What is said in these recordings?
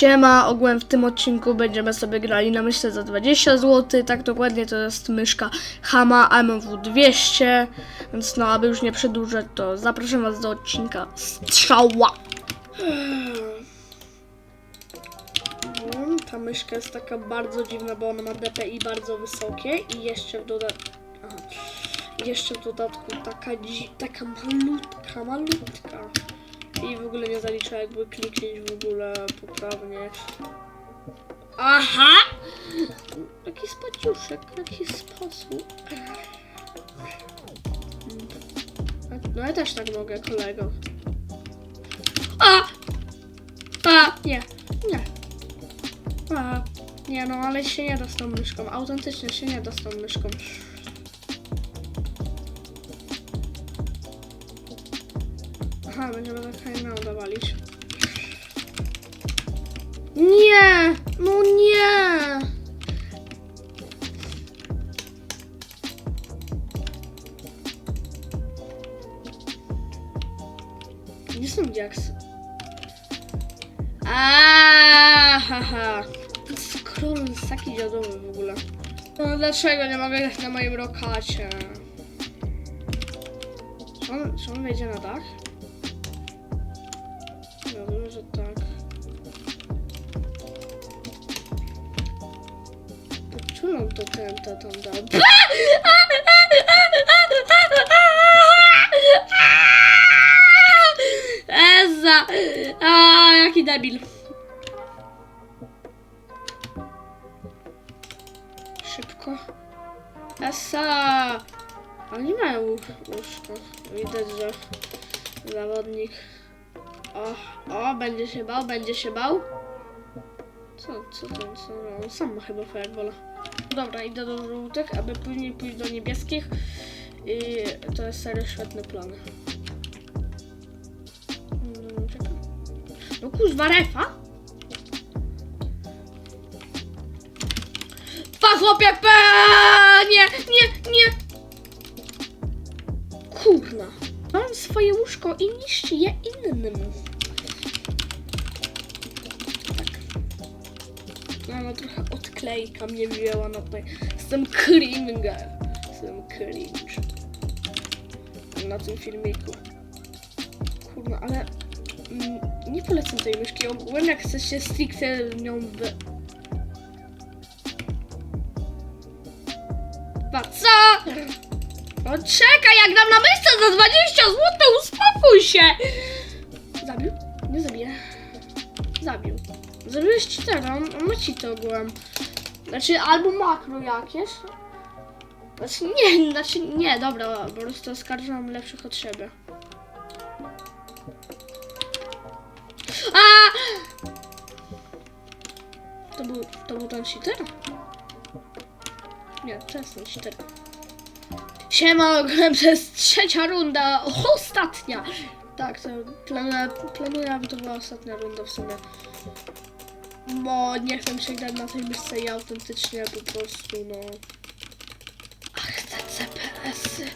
Siema, ogółem w tym odcinku będziemy sobie grali na myszce za 20 zł, tak dokładnie to jest myszka Hama AMW 200, więc no, aby już nie przedłużać, to zapraszam was do odcinka Strzała! Ta myszka jest taka bardzo dziwna, bo ona ma DPI bardzo wysokie i jeszcze w dodatku... Jeszcze w dodatku taka, taka malutka, malutka. I w ogóle nie zalicza jakby kliknięć w ogóle poprawnie. Aha! Jaki spaciuszek, jaki sposób. No ja też tak mogę, kolego. A! A! Nie, nie. A, nie no, ale się nie da z tą myszką. Autentycznie się nie da z tą myszką. Aha, będziemy tak fajnie udawalić. Nie! No nie! Gdzie są diaksy? Ahaha. Scroll jest taki dziadowy w ogóle. No dlaczego nie mogę grać na moim rokacie? Czy on, czy on na dach? Wiadomo, że tak. Poczułem to kręta tam dał. Eza! A, jaki debil. Szybko. Esa! Oni nie mają łó- łóżko. Widać, że zawodnik. O, o, będzie się bał, będzie się bał. Co, co ten, co? No, on sam ma chyba fireballa. Dobra, idę do żółtych, aby później pójść do niebieskich. I to jest serio świetny plan. Mm. No kuźwa, refa? Pa, chłopie! Nie, nie, nie! Kurna. Mam swoje łóżko i niszczy je innym. Tak. No trochę odklejka mnie wzięła na tutaj. Jestem cringe. Jestem cringe. Na tym filmiku. Kurna, ale mm, nie polecam tej myszki. Ogółem jak chcesz się stricte nią wy... Pa, co? No czekaj, jak dam na myszce za 20 zł, uspokój się! Zabił? Nie zabiję. Zabił. Zabiłeś cheatera, on ma cheaty ogółem. Znaczy, albo makro jakieś. Znaczy, nie, znaczy, nie, dobra, po prostu oskarżam lepszych od siebie. A! To był, to był ten cheater? Nie, to ten cheater. Siema, jest trzecia runda, ostatnia. Tak, to planuję, planuję, aby to była ostatnia runda w sumie. Bo nie chcę się grać na tej myszce i autentycznie po prostu, no... Ach, te CPS-y.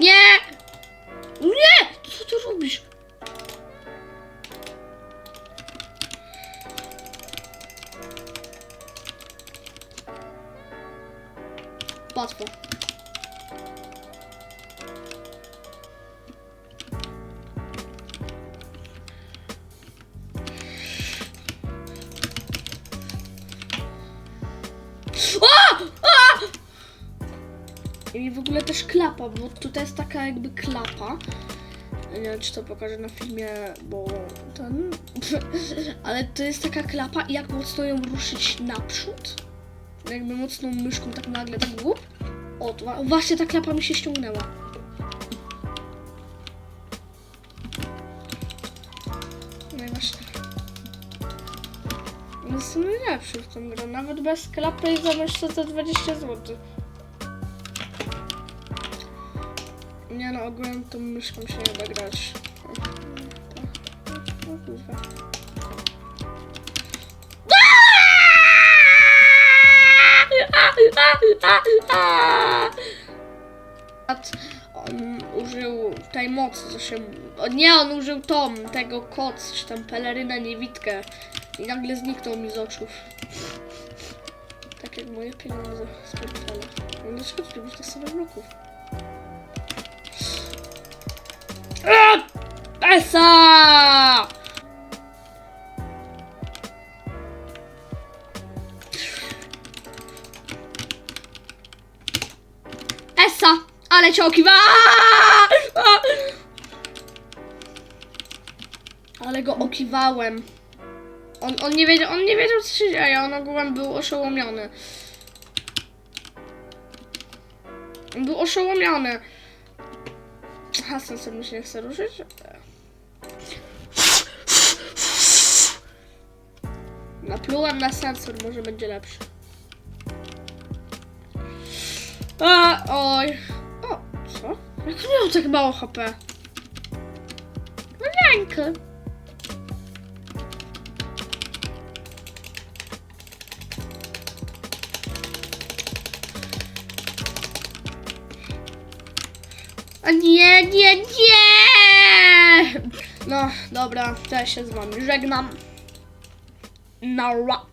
Nie! Nie! Co ty robisz? I w ogóle też klapa, bo tutaj jest taka jakby klapa. Nie wiem, czy to pokażę na filmie, bo ten... Ale to jest taka klapa i jak mocno ją ruszyć naprzód, jakby mocną myszką tak nagle, tak łup. O, to właśnie ta klapa mi się ściągnęła. No i właśnie. Jestem najlepszy w tą grę, nawet bez klapy i za myszce za 20 zł. Nie no, ogólnie tą myszką się nie da grać. O, kurwa. On użył tej mocy, co się... O nie, on użył tom, tego koc, czy tam pelerynę, niewidkę. I nagle zniknął mi z oczów. Tak jak moje pieniądze z portfela. No dlaczego ty lubisz samych bloków? Esa! Essa! Ale cię okiwa! Ale go okiwałem. On, on, nie wiedział, on nie wiedział co się dzieje, on ogółem był oszołomiony. On był oszołomiony. Sensor mi się nie chce ruszyć? Naplułem na sensor, może będzie lepszy. A, oj. O, co? Jak miał tak mało HP? No A nie, nie, nie! No, dobra, ja się z wami żegnam. Nara.